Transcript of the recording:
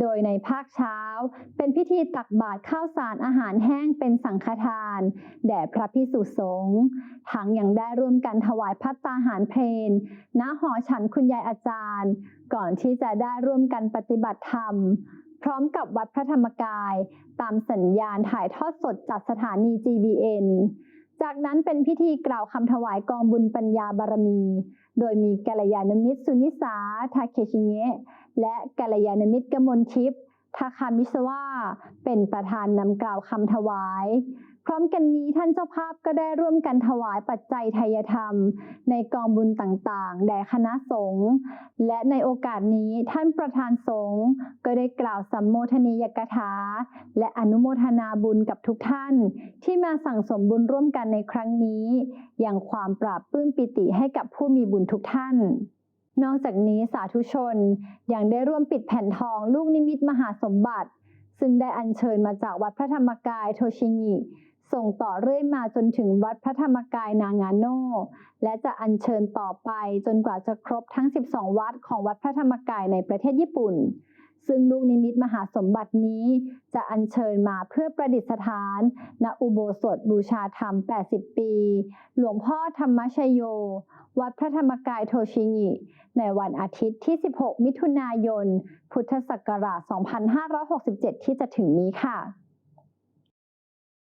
โดยในภาคเช้า เป็นพิธีตักบาตรข้าวสารอาหารแห้งเป็นสังฆทาน แด่พระพิสุสงฆ์ทั้งยังได้ร่วมกันถวายพัตตาหารเพลนณหอฉันคุณยายอาจารย์ ก่อนที่จะได้ร่วมกันปฏิบัติธรรม พร้อมกับวัดพระธรรมกาย ตามสัญญาณถ่ายทอดสดจากสถานี GBN จากนั้นเป็นพิธีกล่าวคำถวายกองบุญปัญญาบารมี โดยมีกัลยาณมิตรสุนิสาทาเคชิเงะ และกัลยาณมิตรกมลทิพย์ทาคามิสวาเป็นประธานนำกล่าวคำถวาย พร้อมกันนี้ท่านเจ้าภาพก็ได้ร่วมกันถวายปัจจัยทายธรรม ในกองบุญต่างๆ แด่คณะสงฆ์และในโอกาสนี้ท่านประธานสงฆ์ก็ได้กล่าวสัมโมทนียกถา และอนุโมทนาบุญกับทุกท่าน ที่มาสั่งสมบุญร่วมกันในครั้งนี้ อย่างความปราบปื้มปิติให้กับผู้มีบุญทุกท่าน นอกจากนี้สาธุชนยังได้ร่วมปิดแผ่นทองลูกนิมิตมหาสมบัติ ซึ่งได้อัญเชิญมาจากวัดพระธรรมกายโทชิงิส่งต่อเรื่อยมาจนถึงวัดพระธรรมกายนางาโน และจะอัญเชิญต่อไปจนกว่าจะครบทั้ง 12 วัดของวัดพระธรรมกายในประเทศญี่ปุ่น ซึ่งลูกนิมิตมหาสมบัตินี้ จะอัญเชิญมาเพื่อประดิษฐานณอุโบสถบูชาธรรม 80 ปี หลวงพ่อธรรมชโย วัดพระธรรมกายโทชิงิในวันอาทิตย์ที่ 16 มิถุนายน พุทธศักราช 2567 ที่จะถึงนี้ค่ะ